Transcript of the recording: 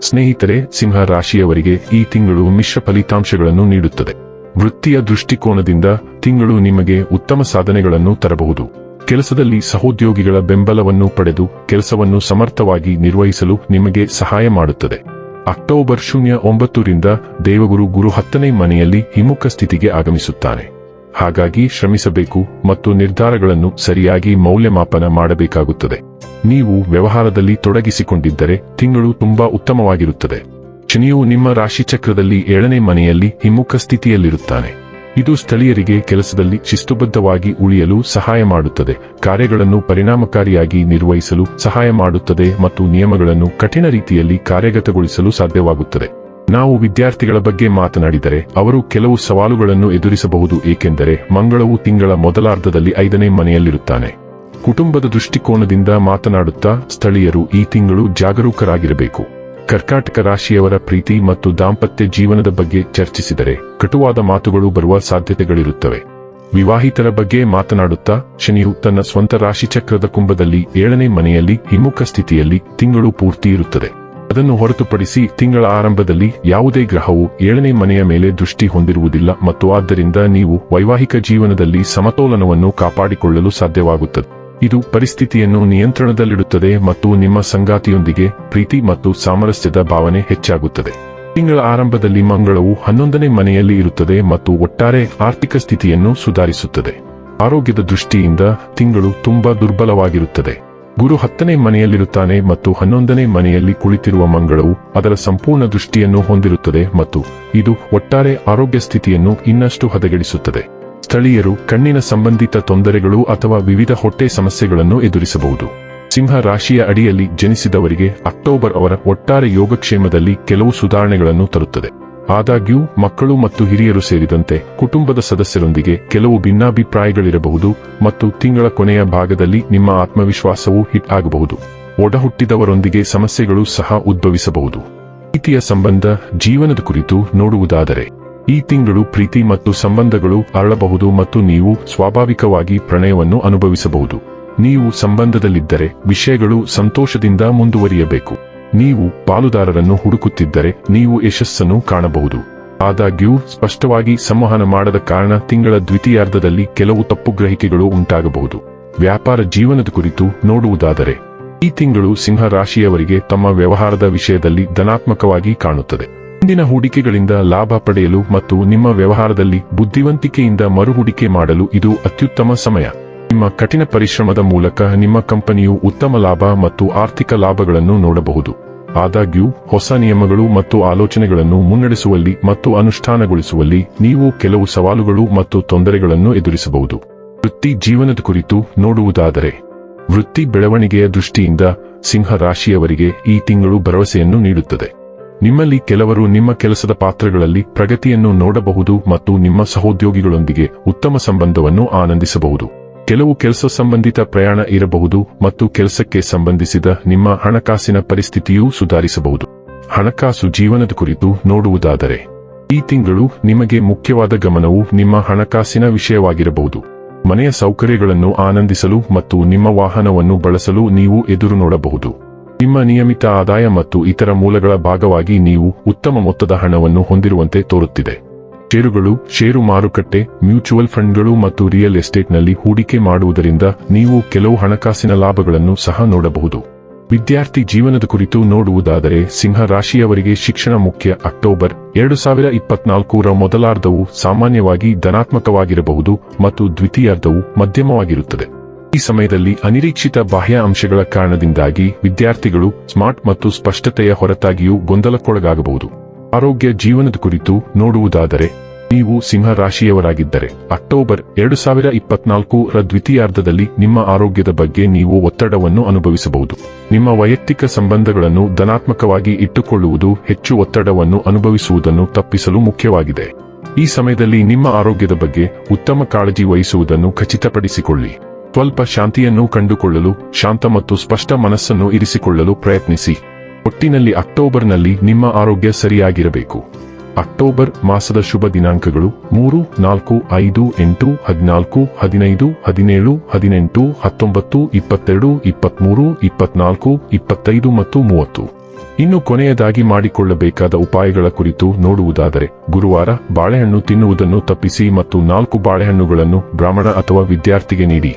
ಸ್ನೇಹಿತರೆ, ಸಿಂಹ ರಾಶಿಯವರಿಗೆ ಈ ತಿಂಗಳು ಮಿಶ್ರ ಫಲಿತಾಂಶಗಳನ್ನು ನೀಡುತ್ತದೆ. ವೃತ್ತಿಯ ದೃಷ್ಟಿಕೋನದಿಂದ ತಿಂಗಳು ನಿಮಗೆ ಉತ್ತಮ ಸಾಧನೆಗಳನ್ನು ತರಬಹುದು. ಕೆಲಸದಲ್ಲಿ ಸಹೋದ್ಯೋಗಿಗಳ ಬೆಂಬಲವನ್ನು ಪಡೆದು ಕೆಲಸವನ್ನು ಸಮರ್ಥವಾಗಿ ನಿರ್ವಹಿಸಲು ನಿಮಗೆ ಸಹಾಯ ಮಾಡುತ್ತದೆ. ಅಕ್ಟೋಬರ್ ಶೂನ್ಯ ಒಂಬತ್ತರಿಂದ ದೇವಗುರು ಗುರು ಹತ್ತನೇ ಮನೆಯಲ್ಲಿ ಹಿಮ್ಮುಖ ಸ್ಥಿತಿಗೆ ಆಗಮಿಸುತ್ತಾನೆ. ಹಾಗಾಗಿ ಶ್ರಮಿಸಬೇಕು ಮತ್ತು ನಿರ್ಧಾರಗಳನ್ನು ಸರಿಯಾಗಿ ಮೌಲ್ಯಮಾಪನ ಮಾಡಬೇಕಾಗುತ್ತದೆ. ನೀವು ವ್ಯವಹಾರದಲ್ಲಿ ತೊಡಗಿಸಿಕೊಂಡಿದ್ದರೆ ತಿಂಗಳು ತುಂಬಾ ಉತ್ತಮವಾಗಿರುತ್ತದೆ. ಶನಿಯು ನಿಮ್ಮ ರಾಶಿಚಕ್ರದಲ್ಲಿ ಏಳನೇ ಮನೆಯಲ್ಲಿ ಹಿಮ್ಮುಖ ಸ್ಥಿತಿಯಲ್ಲಿರುತ್ತಾನೆ. ಇದು ಸ್ಥಳೀಯರಿಗೆ ಕೆಲಸದಲ್ಲಿ ಶಿಸ್ತುಬದ್ಧವಾಗಿ ಉಳಿಯಲು ಸಹಾಯ ಮಾಡುತ್ತದೆ. ಕಾರ್ಯಗಳನ್ನು ಪರಿಣಾಮಕಾರಿಯಾಗಿ ನಿರ್ವಹಿಸಲು ಸಹಾಯ ಮಾಡುತ್ತದೆ ಮತ್ತು ನಿಯಮಗಳನ್ನು ಕಠಿಣ ರೀತಿಯಲ್ಲಿ ಕಾರ್ಯಗತಗೊಳಿಸಲು ಸಾಧ್ಯವಾಗುತ್ತದೆ. ನಾವು ವಿದ್ಯಾರ್ಥಿಗಳ ಬಗ್ಗೆ ಮಾತನಾಡಿದರೆ ಅವರು ಕೆಲವು ಸವಾಲುಗಳನ್ನು ಎದುರಿಸಬಹುದು ಏಕೆಂದರೆ ಮಂಗಳವು ತಿಂಗಳ ಮೊದಲಾರ್ಧದಲ್ಲಿ ಐದನೇ ಮನೆಯಲ್ಲಿರುತ್ತಾನೆ. ಕುಟುಂಬದ ದೃಷ್ಟಿಕೋನದಿಂದ ಮಾತನಾಡುತ್ತಾ ಸ್ಥಳೀಯರು ಈ ತಿಂಗಳು ಜಾಗರೂಕರಾಗಿರಬೇಕು. ಕರ್ಕಾಟಕ ರಾಶಿಯವರ ಪ್ರೀತಿ ಮತ್ತು ದಾಂಪತ್ಯ ಜೀವನದ ಬಗ್ಗೆ ಚರ್ಚಿಸಿದರೆ ಕಟುವಾದ ಮಾತುಗಳು ಬರುವ ಸಾಧ್ಯತೆಗಳಿರುತ್ತವೆ. ವಿವಾಹಿತರ ಬಗ್ಗೆ ಮಾತನಾಡುತ್ತಾ ಶನಿಯು ತನ್ನ ಸ್ವಂತ ರಾಶಿಚಕ್ರದ ಕುಂಭದಲ್ಲಿ ಏಳನೇ ಮನೆಯಲ್ಲಿ ಹಿಮ್ಮುಖ ಸ್ಥಿತಿಯಲ್ಲಿ ತಿಂಗಳು ಪೂರ್ತಿ ಇರುತ್ತದೆ. ಅದನ್ನು ಹೊರತುಪಡಿಸಿ ತಿಂಗಳ ಆರಂಭದಲ್ಲಿ ಯಾವುದೇ ಗ್ರಹವು ಏಳನೇ ಮನೆಯ ಮೇಲೆ ದೃಷ್ಟಿ ಹೊಂದಿರುವುದಿಲ್ಲ ಮತ್ತು ಆದ್ದರಿಂದ ನೀವು ವೈವಾಹಿಕ ಜೀವನದಲ್ಲಿ ಸಮತೋಲನವನ್ನು ಕಾಪಾಡಿಕೊಳ್ಳಲು ಸಾಧ್ಯವಾಗುತ್ತದೆ. ಇದು ಪರಿಸ್ಥಿತಿಯನ್ನು ನಿಯಂತ್ರಣದಲ್ಲಿಡುತ್ತದೆ ಮತ್ತು ನಿಮ್ಮ ಸಂಗಾತಿಯೊಂದಿಗೆ ಪ್ರೀತಿ ಮತ್ತು ಸಾಮರಸ್ಯದ ಭಾವನೆ ಹೆಚ್ಚಾಗುತ್ತದೆ. ತಿಂಗಳ ಆರಂಭದಲ್ಲಿ ಮಂಗಳವು ಹನ್ನೊಂದನೇ ಮನೆಯಲ್ಲಿ ಇರುತ್ತದೆ ಮತ್ತು ಒಟ್ಟಾರೆ ಆರ್ಥಿಕ ಸ್ಥಿತಿಯನ್ನು ಸುಧಾರಿಸುತ್ತದೆ. ಆರೋಗ್ಯದ ದೃಷ್ಟಿಯಿಂದ ತಿಂಗಳು ತುಂಬಾ ದುರ್ಬಲವಾಗಿರುತ್ತದೆ. ಗುರು ಹತ್ತನೇ ಮನೆಯಲ್ಲಿರುತ್ತಾನೆ ಮತ್ತು ಹನ್ನೊಂದನೇ ಮನೆಯಲ್ಲಿ ಕುಳಿತಿರುವ ಮಂಗಳವು ಅದರ ಸಂಪೂರ್ಣ ದೃಷ್ಟಿಯನ್ನು ಹೊಂದಿರುತ್ತದೆ ಮತ್ತು ಇದು ಒಟ್ಟಾರೆ ಆರೋಗ್ಯ ಸ್ಥಿತಿಯನ್ನು ಇನ್ನಷ್ಟು ಹದಗೆಡಿಸುತ್ತದೆ. ಸ್ಥಳೀಯರು ಕಣ್ಣಿನ ಸಂಬಂಧಿತ ತೊಂದರೆಗಳು ಅಥವಾ ವಿವಿಧ ಹೊಟ್ಟೆ ಸಮಸ್ಯೆಗಳನ್ನು ಎದುರಿಸಬಹುದು. ಸಿಂಹ ರಾಶಿಯ ಅಡಿಯಲ್ಲಿ ಜನಿಸಿದವರಿಗೆ ಅಕ್ಟೋಬರ್ ಅವರ ಒಟ್ಟಾರೆ ಯೋಗಕ್ಷೇಮದಲ್ಲಿ ಕೆಲವು ಸುಧಾರಣೆಗಳನ್ನು ತರುತ್ತದೆ. ಆದಾಗ್ಯೂ, ಮಕ್ಕಳು ಮತ್ತು ಹಿರಿಯರು ಸೇರಿದಂತೆ ಕುಟುಂಬದ ಸದಸ್ಯರೊಂದಿಗೆ ಕೆಲವು ಭಿನ್ನಾಭಿಪ್ರಾಯಗಳಿರಬಹುದು ಮತ್ತು ತಿಂಗಳ ಕೊನೆಯ ಭಾಗದಲ್ಲಿ ನಿಮ್ಮ ಆತ್ಮವಿಶ್ವಾಸವು ಹಿಟ್ ಆಗಬಹುದು. ಒಡಹುಟ್ಟಿದವರೊಂದಿಗೆ ಸಮಸ್ಯೆಗಳು ಸಹ ಉದ್ಭವಿಸಬಹುದು. ಪ್ರೀತಿಯ ಸಂಬಂಧ, ಜೀವನದ ಕುರಿತು ನೋಡುವುದಾದರೆ, ಈ ತಿಂಗಳು ಪ್ರೀತಿ ಮತ್ತು ಸಂಬಂಧಗಳು ಅರಳಬಹುದು ಮತ್ತು ನೀವು ಸ್ವಾಭಾವಿಕವಾಗಿ ಪ್ರಣಯವನ್ನು ಅನುಭವಿಸಬಹುದು. ನೀವು ಸಂಬಂಧದಲ್ಲಿದ್ದರೆ ವಿಷಯಗಳು ಸಂತೋಷದಿಂದ ಮುಂದುವರಿಯಬೇಕು. ನೀವು ಪಾಲುದಾರರನ್ನು ಹುಡುಕುತ್ತಿದ್ದರೆ ನೀವು ಯಶಸ್ಸನ್ನು ಕಾಣಬಹುದು. ಆದಾಗ್ಯೂ, ಸ್ಪಷ್ಟವಾಗಿ ಸಂವಹನ ಮಾಡದ ಕಾರಣ ತಿಂಗಳ ದ್ವಿತೀಯಾರ್ಧದಲ್ಲಿ ಕೆಲವು ತಪ್ಪು ಗ್ರಹಿಕೆಗಳು ಉಂಟಾಗಬಹುದು. ವ್ಯಾಪಾರ ಜೀವನದ ಕುರಿತು ನೋಡುವುದಾದರೆ, ಈ ತಿಂಗಳು ಸಿಂಹ ರಾಶಿಯವರಿಗೆ ತಮ್ಮ ವ್ಯವಹಾರದ ವಿಷಯದಲ್ಲಿ ಧನಾತ್ಮಕವಾಗಿ ಕಾಣುತ್ತದೆ. ಹಿಂದಿನ ಹೂಡಿಕೆಗಳಿಂದ ಲಾಭ ಪಡೆಯಲು ಮತ್ತು ನಿಮ್ಮ ವ್ಯವಹಾರದಲ್ಲಿ ಬುದ್ಧಿವಂತಿಕೆಯಿಂದ ಮರುಹೂಡಿಕೆ ಮಾಡಲು ಇದು ಅತ್ಯುತ್ತಮ ಸಮಯ. ನಿಮ್ಮ ಕಠಿಣ ಪರಿಶ್ರಮದ ಮೂಲಕ ನಿಮ್ಮ ಕಂಪನಿಯು ಉತ್ತಮ ಲಾಭ ಮತ್ತು ಆರ್ಥಿಕ ಲಾಭಗಳನ್ನು ನೋಡಬಹುದು. ಆದಾಗ್ಯೂ, ಹೊಸ ನಿಯಮಗಳು ಮತ್ತು ಆಲೋಚನೆಗಳನ್ನು ಮುನ್ನಡೆಸುವಲ್ಲಿ ಮತ್ತು ಅನುಷ್ಠಾನಗೊಳಿಸುವಲ್ಲಿ ನೀವು ಕೆಲವು ಸವಾಲುಗಳು ಮತ್ತು ತೊಂದರೆಗಳನ್ನು ಎದುರಿಸಬಹುದು. ವೃತ್ತಿ ಜೀವನದ ಕುರಿತು ನೋಡುವುದಾದರೆ, ವೃತ್ತಿ ಬೆಳವಣಿಗೆಯ ದೃಷ್ಟಿಯಿಂದ ಸಿಂಹ ರಾಶಿಯವರಿಗೆ ಈ ತಿಂಗಳು ಭರವಸೆಯನ್ನು ನೀಡುತ್ತದೆ. ನಿಮ್ಮಲ್ಲಿ ಕೆಲವರು ನಿಮ್ಮ ಕೆಲಸದ ಪಾತ್ರಗಳಲ್ಲಿ ಪ್ರಗತಿಯನ್ನು ನೋಡಬಹುದು ಮತ್ತು ನಿಮ್ಮ ಸಹೋದ್ಯೋಗಿಗಳೊಂದಿಗೆ ಉತ್ತಮ ಸಂಬಂಧವನ್ನು ಆನಂದಿಸಬಹುದು. ಕೆಲವು ಕೆಲಸ ಸಂಬಂಧಿತ ಪ್ರಯಾಣ ಇರಬಹುದು ಮತ್ತು ಕೆಲಸಕ್ಕೆ ಸಂಬಂಧಿಸಿದ ನಿಮ್ಮ ಹಣಕಾಸಿನ ಪರಿಸ್ಥಿತಿಯೂ ಸುಧಾರಿಸಬಹುದು. ಹಣಕಾಸು ಜೀವನದ ಕುರಿತು ನೋಡುವುದಾದರೆ, ಈ ತಿಂಗಳು ನಿಮಗೆ ಮುಖ್ಯವಾದ ಗಮನವು ನಿಮ್ಮ ಹಣಕಾಸಿನ ವಿಷಯವಾಗಿರಬಹುದು. ಮನೆಯ ಸೌಕರ್ಯಗಳನ್ನು ಆನಂದಿಸಲು ಮತ್ತು ನಿಮ್ಮ ವಾಹನವನ್ನು ಬಳಸಲು ನೀವು ಎದುರು ನೋಡಬಹುದು. ನಿಮ್ಮ ನಿಯಮಿತ ಆದಾಯ ಮತ್ತು ಇತರ ಮೂಲಗಳ ಭಾಗವಾಗಿ ನೀವು ಉತ್ತಮ ಮೊತ್ತದ ಹಣವನ್ನು ಹೊಂದಿರುವಂತೆ ತೋರುತ್ತಿದೆ. ಷೇರುಗಳು, ಷೇರು ಮಾರುಕಟ್ಟೆ, ಮ್ಯೂಚುವಲ್ ಫಂಡ್ಗಳು ಮತ್ತು ರಿಯಲ್ ಎಸ್ಟೇಟ್ನಲ್ಲಿ ಹೂಡಿಕೆ ಮಾಡುವುದರಿಂದ ನೀವು ಕೆಲವು ಹಣಕಾಸಿನ ಲಾಭಗಳನ್ನು ಸಹ ನೋಡಬಹುದು. ವಿದ್ಯಾರ್ಥಿ ಜೀವನದ ಕುರಿತು ನೋಡುವುದಾದರೆ ಸಿಂಹ ರಾಶಿಯವರಿಗೆ ಶಿಕ್ಷಣ ಮುಖ್ಯ. ಅಕ್ಟೋಬರ್ ಎರಡು ಸಾವಿರ ಇಪ್ಪತ್ನಾಲ್ಕರ ಮೊದಲಾರ್ಧವು ಸಾಮಾನ್ಯವಾಗಿ ಧನಾತ್ಮಕವಾಗಿರಬಹುದು ಮತ್ತು ದ್ವಿತೀಯಾರ್ಧವು ಮಧ್ಯಮವಾಗಿರುತ್ತದೆ. ಈ ಸಮಯದಲ್ಲಿ ಅನಿರೀಕ್ಷಿತ ಬಾಹ್ಯ ಅಂಶಗಳ ಕಾರಣದಿಂದಾಗಿ ವಿದ್ಯಾರ್ಥಿಗಳು ಸ್ಮಾರ್ಟ್ ಮತ್ತು ಸ್ಪಷ್ಟತೆಯ ಹೊರತಾಗಿಯೂ ಗೊಂದಲಕ್ಕೊಳಗಾಗಬಹುದು. ಆರೋಗ್ಯ ಜೀವನದ ಕುರಿತು ನೋಡುವುದಾದರೆ, ನೀವು ಸಿಂಹ ರಾಶಿಯವರಾಗಿದ್ದರೆ, ಅಕ್ಟೋಬರ್ ಎರಡು ಸಾವಿರ ಇಪ್ಪತ್ನಾಲ್ಕು ರ ದ್ವಿತೀಯಾರ್ಧದಲ್ಲಿ ನಿಮ್ಮ ಆರೋಗ್ಯದ ಬಗ್ಗೆ ನೀವು ಒತ್ತಡವನ್ನು ಅನುಭವಿಸಬಹುದು. ನಿಮ್ಮ ವೈಯಕ್ತಿಕ ಸಂಬಂಧಗಳನ್ನು ಧನಾತ್ಮಕವಾಗಿ ಇಟ್ಟುಕೊಳ್ಳುವುದು ಹೆಚ್ಚು ಒತ್ತಡವನ್ನು ಅನುಭವಿಸುವುದನ್ನು ತಪ್ಪಿಸಲು ಮುಖ್ಯವಾಗಿದೆ. ಈ ಸಮಯದಲ್ಲಿ ನಿಮ್ಮ ಆರೋಗ್ಯದ ಬಗ್ಗೆ ಉತ್ತಮ ಕಾಳಜಿ ವಹಿಸುವುದನ್ನು ಖಚಿತಪಡಿಸಿಕೊಳ್ಳಿ. ಸ್ವಲ್ಪ ಶಾಂತಿಯನ್ನು ಕಂಡುಕೊಳ್ಳಲು, ಶಾಂತ ಮತ್ತು ಸ್ಪಷ್ಟ ಮನಸ್ಸನ್ನು ಇರಿಸಿಕೊಳ್ಳಲು ಪ್ರಯತ್ನಿಸಿ. ಒಟ್ಟಿನಲ್ಲಿ ಅಕ್ಟೋಬರ್ನಲ್ಲಿ ನಿಮ್ಮ ಆರೋಗ್ಯ ಸರಿಯಾಗಿರಬೇಕು. ಅಕ್ಟೋಬರ್ ಮಾಸದ ಶುಭ ದಿನಾಂಕಗಳು ಮೂರು, ನಾಲ್ಕು, ಐದು, ಎಂಟು, ಹದಿನಾಲ್ಕು, ಹದಿನೈದು, ಹದಿನೇಳು, ಹದಿನೆಂಟು, ಹತ್ತೊಂಬತ್ತು, ಇಪ್ಪತ್ತೆರಡು, ಇಪ್ಪತ್ಮೂರು, ಇಪ್ಪತ್ನಾಲ್ಕು, ಇಪ್ಪತ್ತೈದು ಮತ್ತು ಮೂವತ್ತು. ಇನ್ನು ಕೊನೆಯದಾಗಿ ಮಾಡಿಕೊಳ್ಳಬೇಕಾದ ಉಪಾಯಗಳ ಕುರಿತು ನೋಡುವುದಾದರೆ, ಗುರುವಾರ ಬಾಳೆಹಣ್ಣು ತಿನ್ನುವುದನ್ನು ತಪ್ಪಿಸಿ ಮತ್ತು ನಾಲ್ಕು ಬಾಳೆಹಣ್ಣುಗಳನ್ನು ಬ್ರಾಹ್ಮಣ ಅಥವಾ ವಿದ್ಯಾರ್ಥಿಗೆ ನೀಡಿ.